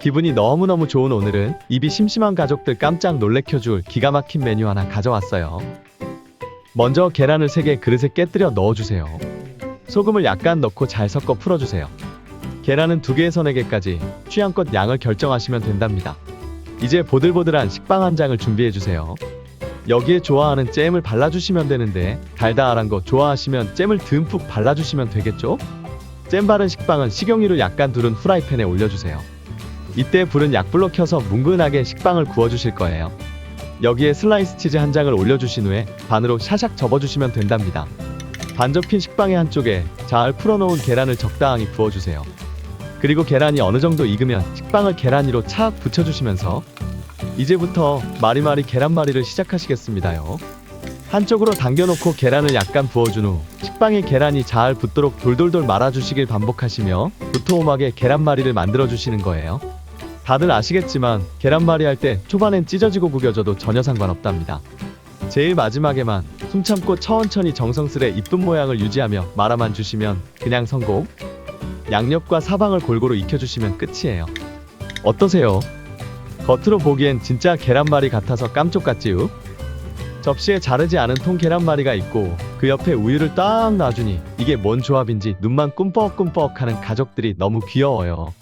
기분이 너무너무 좋은 오늘은 입이 심심한 가족들 깜짝 놀래켜줄 기가 막힌 메뉴 하나 가져왔어요. 먼저 계란을 3개 그릇에 깨뜨려 넣어주세요. 소금을 약간 넣고 잘 섞어 풀어주세요. 계란은 2개에서 4개까지 취향껏 양을 결정하시면 된답니다. 이제 보들보들한 식빵 한 장을 준비해주세요. 여기에 좋아하는 잼을 발라주시면 되는데 달달한 거 좋아하시면 잼을 듬뿍 발라주시면 되겠죠? 잼 바른 식빵은 식용유를 약간 두른 후라이팬에 올려주세요. 이때 불은 약불로 켜서 뭉근하게 식빵을 구워주실 거예요. 여기에 슬라이스 치즈 한 장을 올려주신 후에 반으로 샤샥 접어주시면 된답니다. 반 접힌 식빵의 한쪽에 잘 풀어놓은 계란을 적당히 부어주세요. 그리고 계란이 어느 정도 익으면 식빵을 계란 위로 착 붙여주시면서 이제부터 마리마리 계란말이를 시작하시겠습니다요. 한쪽으로 당겨놓고 계란을 약간 부어준 후 식빵에 계란이 잘 붙도록 돌돌돌 말아주시길 반복하시며 도톰하게 계란말이를 만들어주시는 거예요. 다들 아시겠지만 계란말이 할 때 초반엔 찢어지고 구겨져도 전혀 상관없답니다. 제일 마지막에만 숨 참고 천천히 정성스레 이쁜 모양을 유지하며 말아만 주시면 그냥 성공. 양옆과 사방을 골고루 익혀주시면 끝이에요. 어떠세요? 겉으로 보기엔 진짜 계란말이 같아서 깜쪽같지요? 접시에 자르지 않은 통 계란말이가 있고 그 옆에 우유를 딱 놔주니 이게 뭔 조합인지 눈만 꿈뻑꿈뻑하는 가족들이 너무 귀여워요.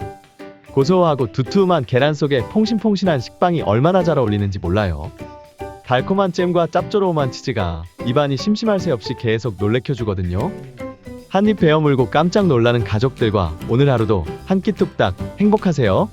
고소하고 두툼한 계란 속에 퐁신퐁신한 식빵이 얼마나 잘 어울리는지 몰라요. 달콤한 잼과 짭조름한 치즈가 입안이 심심할 새 없이 계속 놀래켜주거든요. 한입 베어 물고 깜짝 놀라는 가족들과 오늘 하루도 한 끼 뚝딱 행복하세요.